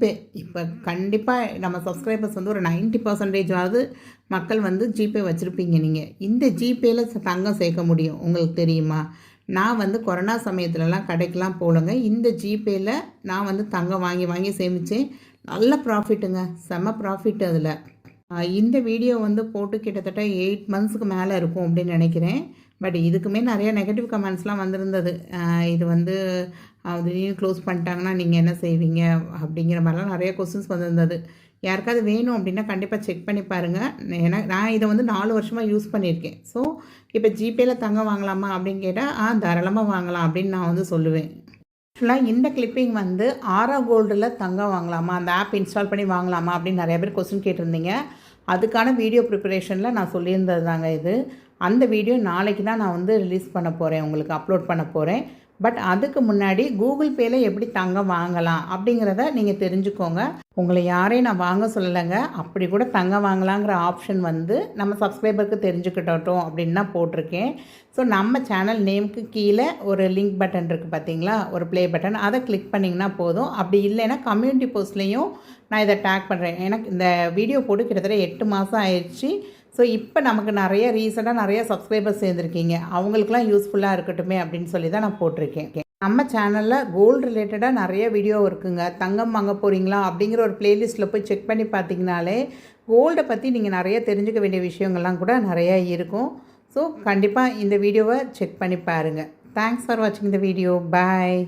GPay இப்போ கண்டிப்பாக நம்ம சப்ஸ்கிரைபர்ஸ் வந்து ஒரு 90% பர்சன்டேஜாவது மக்கள் வந்து ஜிபே வச்சுருப்பீங்க நீங்கள் இந்த ஜிபேயில் தங்கம் சேர்க்க முடியும். உங்களுக்கு தெரியுமா? நான் வந்து கொரோனா சமயத்துலலாம் கடைக்கெலாம் போகலங்க. இந்த ஜிபேயில் நான் வந்து தங்கம் வாங்கி வாங்கி சேமித்தேன் நல்ல ப்ராஃபிட்டுங்க செம ப்ராஃபிட் அதில். இந்த வீடியோ வந்து போட்டு கிட்டத்தட்ட எயிட் மந்த்ஸுக்கு மேலே இருக்கும் அப்படின்னு நினைக்கிறேன். பட் இதுக்குமே நிறைய நெகட்டிவ் கமெண்ட்ஸ்லாம் வந்திருந்தது. இது வந்து ஆஹ் திடீர்னு க்ளோஸ் பண்ணிட்டாங்கன்னா நீங்கள் என்ன செய்வீங்க? அப்படிங்கிற மாதிரிலாம் நிறைய கொஸ்டின்ஸ் வந்திருந்தது. யாருக்காவது வேணும் அப்படின்னா கண்டிப்பாக செக் பண்ணி பாருங்கள் ஏன்னா நான் இதை வந்து நாலு வருஷமாக யூஸ் பண்ணியிருக்கேன். ஸோ இப்போ ஜிபேயில் தங்க வாங்கலாமா அப்படின்னு கேட்டால் ஆ தாராளமாக வாங்கலாம் அப்படின்னு நான் வந்து சொல்லுவேன். ஆக்சுவலாக இந்த கிளிப்பிங் வந்து ஆரா கோல்டில் தங்கம் வாங்கலாமா? அந்த ஆப் இன்ஸ்டால் பண்ணி வாங்கலாமா? அப்படின்னு நிறைய பேர் கொஸ்டின் கேட்டிருந்தீங்க. அதுக்கான வீடியோ ப்ரிப்பரேஷனில் நான் சொல்லியிருந்தது தாங்க இது. அந்த வீடியோ நாளைக்கு தான் நான் வந்து ரிலீஸ் பண்ண போகிறேன் உங்களுக்கு அப்லோட் பண்ண போகிறேன் பட் அதுக்கு முன்னாடி கூகுள் பேயில் எப்படி தங்கம் வாங்கலாம் அப்படிங்கிறத நீங்கள் தெரிஞ்சுக்கோங்க. உங்களை யாரையும் நான் வாங்க சொல்லலைங்க. அப்படி கூட தங்கம் வாங்கலாங்கிற ஆப்ஷன் வந்து நம்ம சப்ஸ்கிரைபருக்கு தெரிஞ்சுக்கிட்டோம் அப்படின்னு தான் போட்டிருக்கேன். ஸோ நம்ம சேனல் நேமுக்கு கீழே ஒரு லிங்க் பட்டன் இருக்குது பார்த்தீங்களா? ஒரு ப்ளே பட்டன் அதை கிளிக் பண்ணிங்கன்னா போதும். அப்படி இல்லைன்னா கம்யூனிட்டி போஸ்ட்லேயும் நான் இதை டேக் பண்ணுறேன் எனக்கு இந்த வீடியோ போட்டு கிட்டத்தட்ட எட்டு மாதம் ஆயிடுச்சு. ஸோ இப்போ நமக்கு நிறைய ரீசெண்டாக நிறைய சப்ஸ்கிரைபர்ஸ் சேர்ந்துருக்கீங்க. அவங்களுக்குலாம் யூஸ்ஃபுல்லாக இருக்கட்டுமே அப்படின்னு சொல்லி தான் நான் போட்டிருக்கேன். நம்ம சேனலில் கோல்டு ரிலேட்டடாக நிறைய வீடியோ இருக்குங்க. தங்கம் வாங்க போகிறீங்களா அப்படிங்கிற ஒரு பிளேலிஸ்ட்டில் போய் செக் பண்ணி பார்த்தீங்கனாலே கோல்டை பற்றி நீங்கள் நிறைய தெரிஞ்சுக்க வேண்டிய விஷயங்கள்லாம் கூட நிறையா இருக்கும். ஸோ கண்டிப்பாக இந்த வீடியோவை செக் பண்ணி பாருங்கள் தேங்க்ஸ் ஃபார் வாட்சிங் இந்த வீடியோ பாய்